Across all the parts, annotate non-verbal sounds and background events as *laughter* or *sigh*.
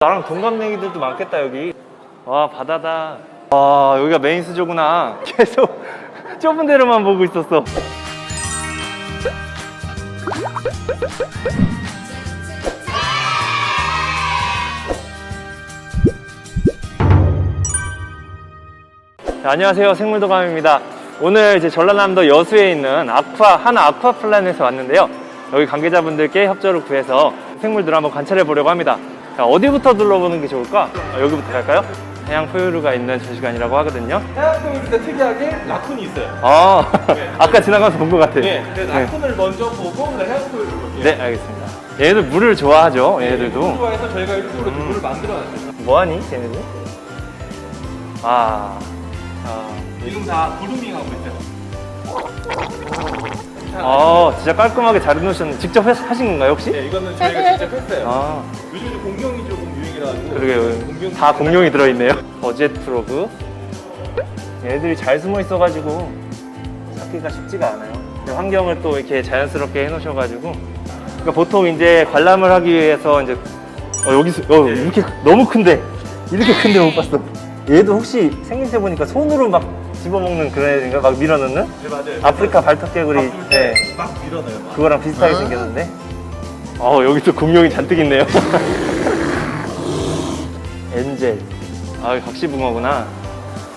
나랑 동갑내기들도 많겠다 여기. 와 바다다. 와 여기가 메인 수조구나. *laughs* 계속 좁은 데로만 보고 있었어. 네, 안녕하세요. 생물도감입니다. 오늘 이제 전라남도 여수에 있는 아쿠아 하나 아쿠아 플랜에서 왔는데요. 여기 관계자분들께 협조를 구해서 생물들 한번 관찰해 보려고 합니다 자, 어디부터 둘러보는 게 좋을까? 아, 여기부터 갈까요? 해양 포유류가 있는 전 시간이라고 하거든요 해양동인데 특이하게 라쿤이 있어요. 아 *laughs* 아까 지나가서 본 것 같아 네, 그래서 네. 라쿤을 먼저 보고 그다음 해양포유를 볼게요. 네, 알겠습니다 얘네들 물을 좋아하죠 물 얘네들도 좋아해서 저희가 일부러 음. 물을 만들어놨어요. 뭐하니 쟤네들? 아, 아. 지금 다 브루밍 하고 있어요. 아 진짜 깔끔하게 잘 해놓으셨는데 직접 하- 하신 건가요 혹시? 네, 이거는 저희가 직접 했어요. 아. 요즘 이제 공룡이 조금 유행이라 가지고 그러게요. 공룡 다 공룡이 들어있네요. 버젯 프로그. 얘들이 잘 숨어 있어가지고 찾기가 쉽지가 않아요. 근데 환경을 또 이렇게 자연스럽게 해놓으셔가지고. 그러니까 보통 이제 관람을 하기 위해서 이제 어, 여기서 어, 네. 이렇게 너무 큰데? 이렇게 큰데 못 봤어. 얘도 혹시 생김새 보니까 손으로 막 집어먹는 그런 애인가? 막 밀어넣는? 네, 맞아요. 아프리카 발톱개구리 네. 때막 밀어넣어요. 막. 그거랑 비슷하게 생겼는데? 어 여기 또 공룡이 잔뜩 있네요. *laughs* 엔젤. 아 각시붕어구나.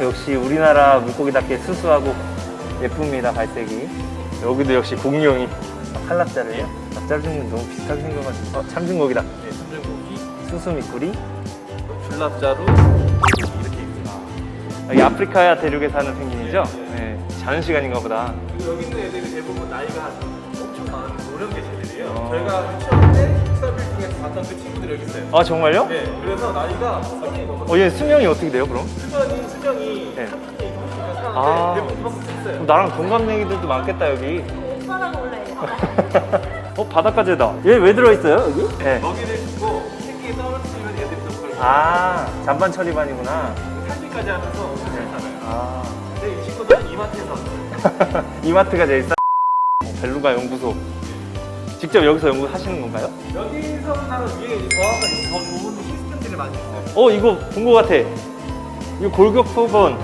역시 우리나라 물고기답게 수수하고 예쁩니다 발색이. 여기도 역시 공룡이. 칼납자를요? 납자르는 너무 비슷하게 생겨가지고. 어, 참중고기다. 네, 삼중고기, 수수 미꾸리. 줄납자루 이렇게 있어요. 여기 아프리카 대륙에 사는 펭귄이죠 네, 자는 시간인가 보다 그리고 여기 있는 애들이 대부분 나이가 엄청 많은 노령계 세들이에요. 어. 저희가 유치원 때 스타 빌딩에서 봤던 그 친구들이 여기 있어요. 아 정말요? 네, 그래서 나이가 굉장히 넘었어요. 어 얘 수명이 어떻게 돼요 그럼? 수정이 수정이 네. 30대 이상이니까 사는데 아. 대부분 그만큼 됐어요. 그럼 나랑 동갑내기들도 많겠다 여기 오빠랑 올래. *laughs* 어 바닷가재다. 얘 왜 들어있어요 여기? 네. 먹이를 새끼 떨어뜨리면 애들이 또 그걸 아 잔반 처리반이구나. 살기까지 하면서 엄청 잘 살아요. 아 근데 이 친구들은 이마트에서 왔어요. *laughs* 이마트가 제일 싸. 어, 벨루가 연구소. 직접 여기서 연구하시는 건가요? 여기서보다는 위에 이제 더하가 더 좋은 시스템들을 많이 있어요. 어 이거 본 거 같아. 이거 골격 표본.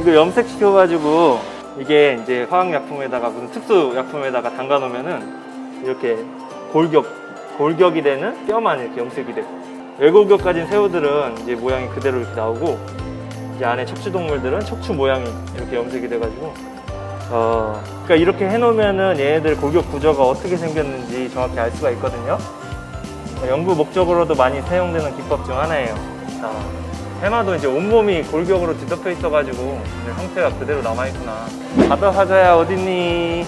이거 염색시켜가지고 이게 이제 화학약품에다가 무슨 특수 약품에다가 담가 놓으면은 이렇게 골격 골격이 되는 뼈만 이렇게 염색이 되고 외골격 가진 새우들은 이제 모양이 그대로 이렇게 나오고 이제 안에 척추 동물들은 척추 모양이 이렇게 염색이 돼가지고 어 그러니까 이렇게 해놓으면은 얘네들 골격 구조가 어떻게 생겼는지 정확히 알 수가 있거든요. 어, 연구 목적으로도 많이 사용되는 기법 중 하나예요. 자, 해마도 이제 온몸이 골격으로 뒤덮여 있어가지고 형태가 그대로 남아있구나. 바다 사자야 어딨니?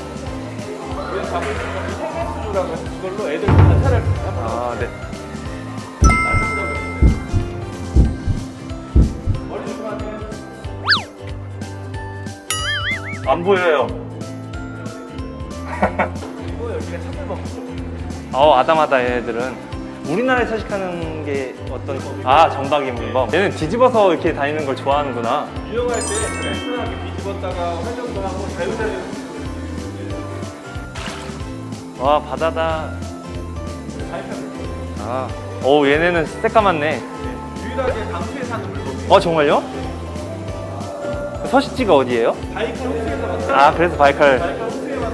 주라고 해서 이걸로 애들 관찰할 수 있어요. 아, 네. 머리 조심하세요. 안 보여요. 그리고 여기가 참을 먹고 어, 아담하다 얘네들은. 우리나라에 서식하는 게 어떤 아 전박이 문법 얘는 뒤집어서 이렇게 다니는 걸 좋아하는구나 유영할 때 편하게 뒤집었다가 회전도 하고 자유자재 와 바다다 아, 오 얘네는 새까맣네 유일하게 당수에 사는 물고기. 어 정말요? 서식지가 어디예요? 바이크 호수에서 만아 그래서 바이칼 바이크 호수에만.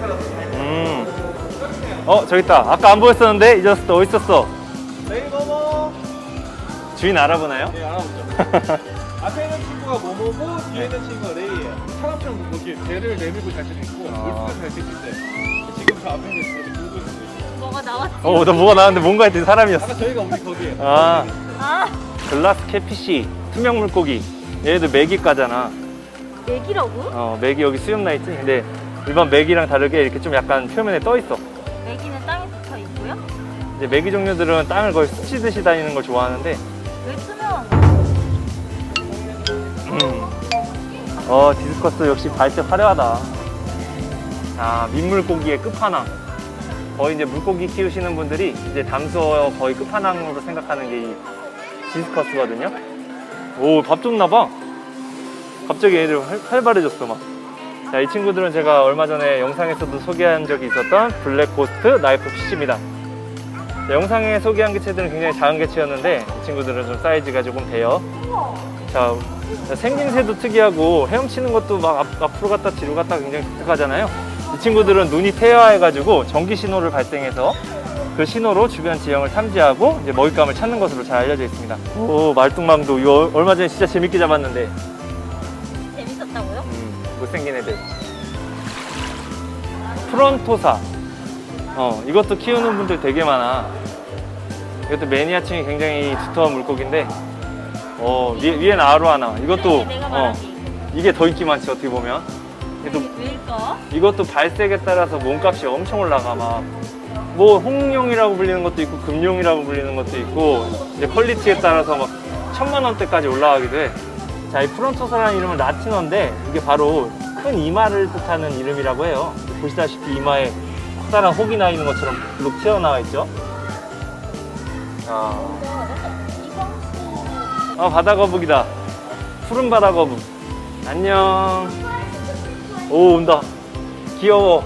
음. 어 저기 있다 아까 안 보였었는데 잊었을 때 어디 있었어 네이버머. 주인 알아보나요? 네 알아보죠. *laughs* 앞에 있는 친구가 모모고 뒤에 있는 친구가 레이예요. 사람처럼 이렇게 배를 내밀고 잘 때도 있고 아. 물속에서 잘 때도 있어요. 있는 거예요. 뭐가 나왔지? 어 나 뭐가 나왔는데 뭔가 했더니 사람이었어 아까 저희가 우리 거기에. 아 아, 글라스 캐피시 투명 물고기 얘네들 메기과잖아 맥이라고? 어 메기 여기 수염 나 있지 근데 일반 메기랑 다르게 이렇게 좀 약간 표면에 떠 있어 맥이는 땅에 붙어 있고요. 이제 메기 종류들은 땅을 거의 스치듯이 다니는 걸 좋아하는데 왜 투명한 거? 음. 어 디스커스 역시 발색 화려하다 아 민물고기의 끝판왕. 거의 이제 물고기 키우시는 분들이 이제 담수어 거의 끝판왕으로 생각하는 게이 디스커스거든요. 오 밥 줬나 봐. 갑자기 애들 활, 활발해졌어 막. 자, 이 친구들은 제가 얼마 전에 영상에서도 소개한 적이 있었던 블랙 고스트 나이프 피쉬입니다. 자, 영상에 소개한 개체들은 굉장히 작은 개체였는데 이 친구들은 좀 사이즈가 조금 돼요. 자, 생김새도 특이하고 헤엄치는 것도 막 앞, 앞으로 갔다 뒤로 갔다 굉장히 독특하잖아요. 이 친구들은 눈이 퇴화해가지고 전기 신호를 발생해서 그 신호로 주변 지형을 탐지하고 이제 먹잇감을 찾는 것으로 잘 알려져 있습니다. 오, 말뚝망도 이거 얼마 전에 진짜 재밌게 잡았는데 재밌었다고요? 음, 못생긴 애들. 프론토사. 어, 이것도 키우는 분들 되게 많아. 이것도 매니아층이 굉장히 두터운 물고기인데, 어, 위에, 위엔 아로하나. 이것도, 내가 어, 말한 게 이게 더 인기 많지, 어떻게 보면. 이것도, 왜일까? 이것도 발색에 따라서 몸값이 엄청 올라가, 막. 뭐, 홍룡이라고 불리는 것도 있고, 금룡이라고 불리는 것도 있고, 이제 퀄리티에 따라서 막 천만 원대까지 올라가기도 해. 자, 이 프론토사라는 이름은 라틴어인데, 이게 바로 큰 이마를 뜻하는 이름이라고 해요. 보시다시피 이마에 커다란 혹이 나 있는 것처럼 룩 튀어나와 있죠. 아, 아 바다 거북이다. 푸른 바다 거북. 안녕. 오 온다. 귀여워.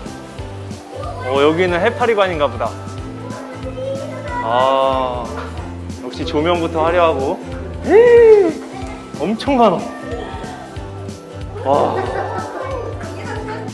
어 여기는 해파리관인가 보다. 아 역시 조명부터 화려하고. 헤이, 엄청 많아. 와.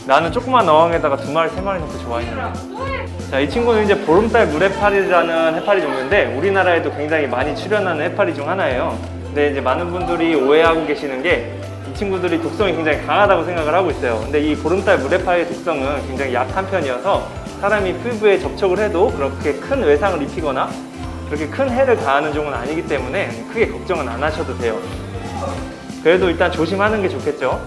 나는 조그만 어항에다가 두 마리 세 마리 넣고 좋아했는데. 자, 이 친구는 이제 보름달 물해파리라는 해파리 종류인데 우리나라에도 굉장히 많이 출연하는 해파리 중 하나예요. 근데 이제 많은 분들이 오해하고 계시는 게이 친구들이 독성이 굉장히 강하다고 생각을 하고 있어요. 근데 이 보름달 물해파리의 독성은 굉장히 약한 편이어서 사람이 피부에 접촉을 해도 그렇게 큰 외상을 입히거나 그렇게 큰 해를 가하는 종은 아니기 때문에 크게 걱정은 안 하셔도 돼요. 그래도 일단 조심하는 게 좋겠죠.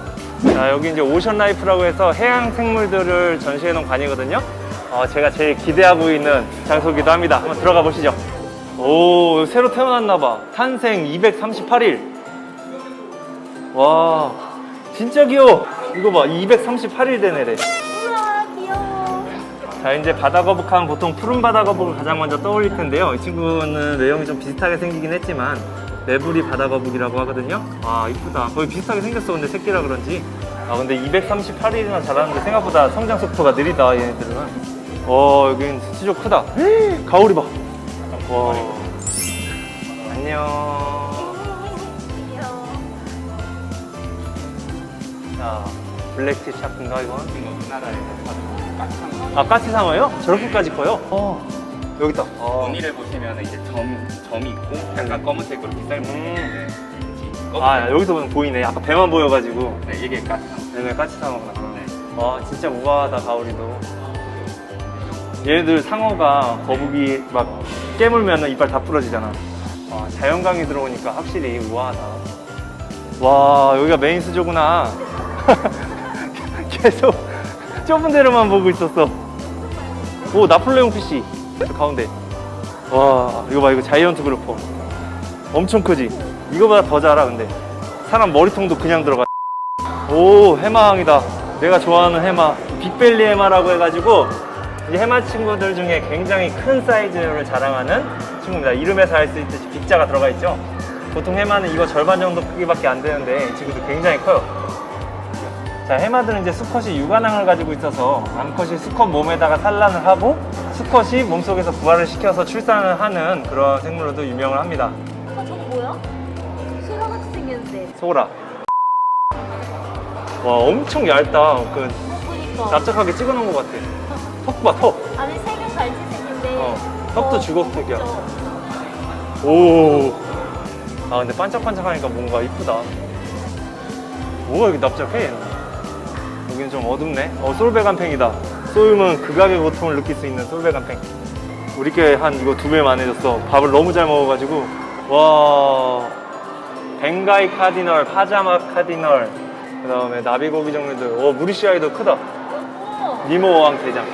자, 여기 이제 오션 라이프라고 해서 해양 생물들을 전시해 놓은 관이거든요. 어, 제가 제일 기대하고 있는 장소기도 합니다. 한번 들어가 보시죠. 오, 새로 태어났나 봐. 탄생 238일. 와, 진짜 귀여워. 이거 봐, 238일 된 애래. 우와 귀여워. 자, 이제 바다 거북 하면 보통 푸른 바다 거북을 가장 먼저 떠올릴 텐데요. 이 친구는 외형이 좀 비슷하게 생기긴 했지만, 레브리 바다 거북이라고 하거든요. 아, 이쁘다. 거의 비슷하게 생겼어. 근데 새끼라 그런지. 아, 근데 238일이나 자라는데 생각보다 성장 속도가 느리다, 얘네들은. 어, 여긴 수조 크다. 가오리 봐. 와. 안녕. 자, 블랙티 샤프인가, 이건? 우리나라에서 깍상 아, 까치상어요? 저렇게까지 커요? 어. 여기 있다. 어. 무늬를 보시면 이제 점, 점이 있고 약간 검은색으로 빗살 보이는데 아, 여기서 보면 보이네. 아까 배만 보여가지고. 네, 이게 가상 얘네 까치상어구나. 네. 와 진짜 우아하다 가오리도 얘네들 상어가 거북이 막 깨물면 이빨 다 부러지잖아 와 자연광이 들어오니까 확실히 우아하다 와 여기가 메인 수조구나 *laughs* 계속 좁은 데로만 보고 있었어. 오 나폴레옹 피쉬 저 가운데. 와 이거 봐 이거 자이언트 그루퍼 엄청 크지? 이거보다 더 자라 근데. 사람 머리통도 그냥 들어가. 오 해마왕이다. 내가 좋아하는 해마. 빅벨리 해마라고 해가지고 이 해마 친구들 중에 굉장히 큰 사이즈를 자랑하는 친구입니다. 이름에서 알 수 있듯이 빅자가 들어가 있죠? 보통 해마는 이거 절반 정도 크기밖에 안 되는데 이 친구들 굉장히 커요 자 해마들은 이제 수컷이 육안항을 가지고 있어서 암컷이 수컷 몸에다가 산란을 하고 수컷이 몸속에서 부화를 시켜서 출산을 하는 그런 생물로도 유명을 합니다 아 저거 뭐야? 소라 같이 생겼는데. 소라 와 엄청 얇다 그 보니까. 납작하게 찍어놓은 것 같아. 턱 봐, 턱. 안에 색은 갈지 색인데. 어, 턱도 어, 주걱턱이야. 그죠? 오. 아, 근데 반짝반짝하니까 뭔가 이쁘다. 뭐가 이렇게 납작해? 여기는 좀 어둡네. 어, 솔베간팽이다. 쏘이면 극악의 고통을 느낄 수 있는 솔베간팽. 우리 께 한 이거 두배 많아졌어. 밥을 너무 잘 먹어가지고. 와. 벵가이 카디널, 파자마 카디널. 그 다음에 나비고기 종류들. 오, 무리시아이도 크다. 니모 왕 대장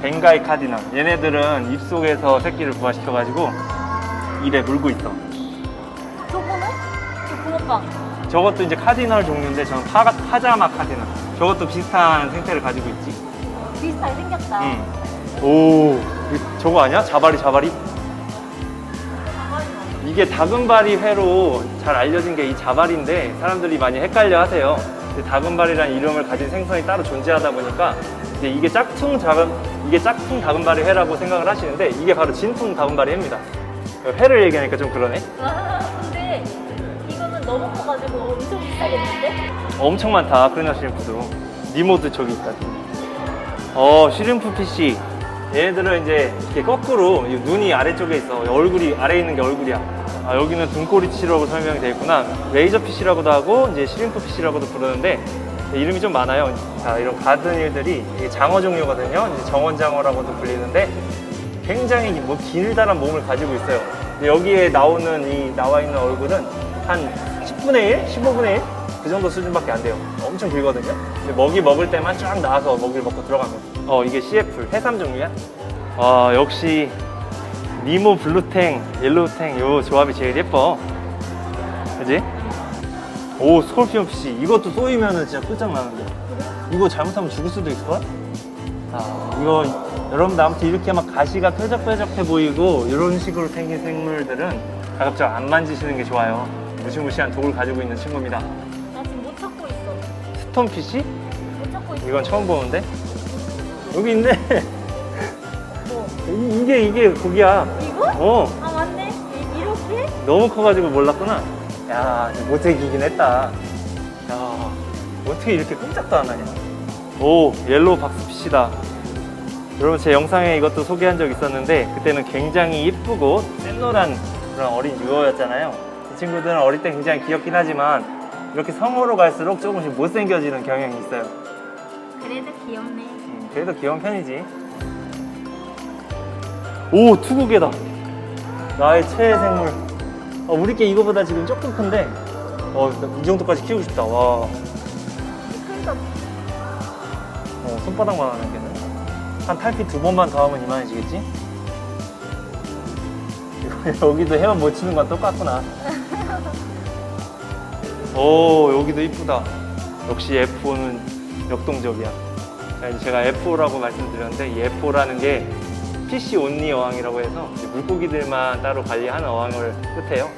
벵가이 카디널 얘네들은 입속에서 새끼를 부화시켜가지고 입에 물고 있어 저거는? 저 붕어빵. 저것도 이제 카디널 종류인데 저는 파, 파자마 카디널 저것도 비슷한 생태를 가지고 있지 비슷하게 생겼다. 응. 오 이- 저거 아니야? 자바리 자바리? 이게 다금바리 회로 잘 알려진 게 이 자바리인데 사람들이 많이 헷갈려 하세요. 근데 다금바리라는 이름을 가진 생선이 따로 존재하다 보니까 이제 이게 짝퉁 작은 이게 짝퉁 다금바리 회라고 생각을 하시는데 이게 바로 진퉁 다금바리 회입니다. 회를 얘기하니까 좀 그러네. 너무 커가지고 엄청 비싸겠는데? 엄청 많다 크리나 시림프도. 니모도 저기 있다 어 시림프 피쉬 얘네들은 이제 이렇게 거꾸로 이 눈이 아래쪽에 있어. 얼굴이 아래에 있는 게 얼굴이야. 아, 여기는 등꼬리 치라고 설명이 되어 있구나. 레이저 피쉬라고도 하고 이제 시림프 피쉬라고도 부르는데 이름이 좀 많아요. 자 이런 가든일들이 장어 종류거든요. 이제 정원장어라고도 불리는데 굉장히 뭐 길다란 몸을 가지고 있어요. 여기에 나오는 이 나와 있는 얼굴은 한 10분의 1, 15분의 1? 그 정도 수준밖에 안 돼요. 엄청 길거든요. 근데 먹이 먹을 때만 쫙 나와서 먹이를 먹고 들어가면. 어, 이게 CF, 해삼 종류야? 아, 역시 니모 블루탱, 옐로우탱 요 조합이 제일 예뻐. 그지? 오, 스콜피온 피시. 이것도 쏘이면은 진짜 끝장나는데. 이거 잘못하면 죽을 수도 있을걸? 아, 이거 여러분들 아무튼 이렇게 막 가시가 뾰족뾰족해 보이고 이런 식으로 생긴 생물들은 가급적 안 만지시는 게 좋아요. 무시무시한 독을 가지고 있는 친구입니다. 나 지금 못 찾고 있어. 스톤피쉬? 못 찾고 있어. 이건 처음 보는데? 여기 있네. 뭐? *laughs* 이- 이게 이게 고기야. 이거? 어, 아, 맞네. 이, 이렇게? 너무 커가지고 몰랐구나. 야, 못생기긴 했다. 야, 어떻게 이렇게 꼼짝도 안 하냐. 오, 옐로우 박스피쉬다. 여러분 제 영상에 이것도 소개한 적 있었는데 그때는 굉장히 이쁘고 샛노란 그런 어린 유어였잖아요. 이 친구들은 어릴 때 굉장히 귀엽긴 하지만 이렇게 성으로 갈수록 조금씩 못생겨지는 경향이 있어요. 그래도 귀엽네. 음, 그래도 귀여운 편이지. 오, 투구개다. 나의 최애 생물. 어, 우리 게 이거보다 지금 조금 큰데, 어, 이 정도까지 키우고 싶다. 와, 그러니까 어, 손바닥만 하는 개는. 한 탈피 두 번만 더 하면 이만해지겠지? 이거 *laughs* 여기도 헤엄 못 치는 건 똑같구나. 오, 여기도 이쁘다. 역시 F4는 역동적이야. 제가 F4라고 말씀드렸는데 이 F4라는 게 PC 온리 어항이라고 해서 물고기들만 따로 관리하는 어항을 뜻해요.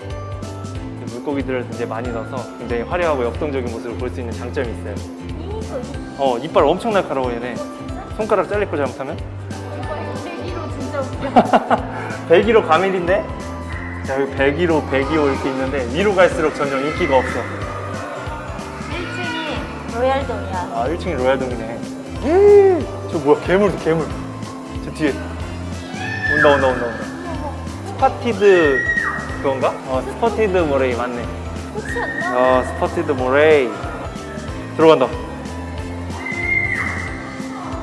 이 물고기들을 이제 많이 넣어서 굉장히 화려하고 역동적인 모습을 볼 수 있는 장점이 있어요. 어, 이빨 엄청 날카로워 얘네. 손가락 잘릴 거 잘못하면? 이거 내기로 진짜 웃겨. 102로 과밀인데? 자, 여기 102로, 102호 이렇게 있는데 위로 갈수록 점점 인기가 없어. 1층이 로얄동이야. 아, 1층이 로얄동이네. 저 뭐야, 괴물, 괴물. 저 뒤에. 온다, 온다, 온다, 온다. 스파티드 그건가? 어, 스퍼티드 모레이 맞네. 그렇지 않나? 어, 스퍼티드 모레이. 들어간다.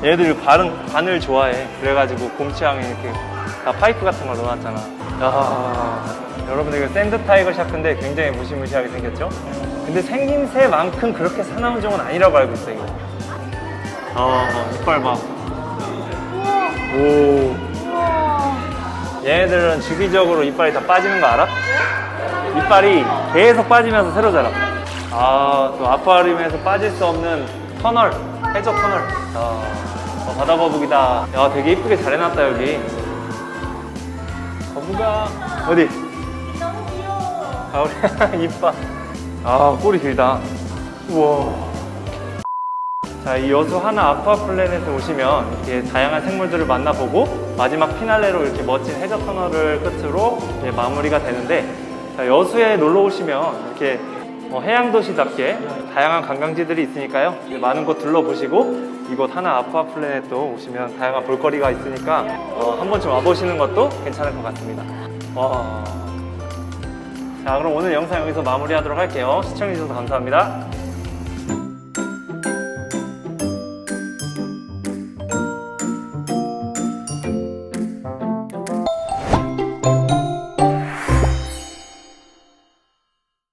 얘네들 반은, 반을 좋아해. 그래가지고 곰치항에 이렇게 다 파이프 같은 걸 넣어놨잖아. 야 여러분들 이거 샌드 타이거 샤크인데 굉장히 무시무시하게 생겼죠? 근데 생김새만큼 그렇게 사나운 종은 아니라고 알고 있어, 이거. 어, 이빨 봐. 우와, 오. 우와. 얘네들은 주기적으로 이빨이 다 빠지는 거 알아? 이빨이 계속 빠지면서 새로 자라. 아, 또 아쿠아리움에서 빠질 수 없는 터널, 해적 터널. 아, 어, 바다 거북이다. 야, 되게 이쁘게 잘 해놨다, 여기. 거북아. 어디? 너무 귀여워. 아, 우리 *laughs* 이빨. 아, 꼬리 길다. 우와. 자, 이 여수 하나 아쿠아 플래넷에 오시면 이렇게 다양한 생물들을 만나보고 마지막 피날레로 이렇게 멋진 해저 터널을 끝으로 이제 마무리가 되는데 자, 여수에 놀러 오시면 이렇게 어, 해양 도시답게 다양한 관광지들이 있으니까요. 많은 곳 둘러보시고 이곳 하나 아쿠아 플래넷도 오시면 다양한 볼거리가 있으니까 어, 한 번쯤 와보시는 것도 괜찮을 것 같습니다. 와. 자, 그럼 오늘 영상 여기서 마무리하도록 할게요. 시청해주셔서 감사합니다.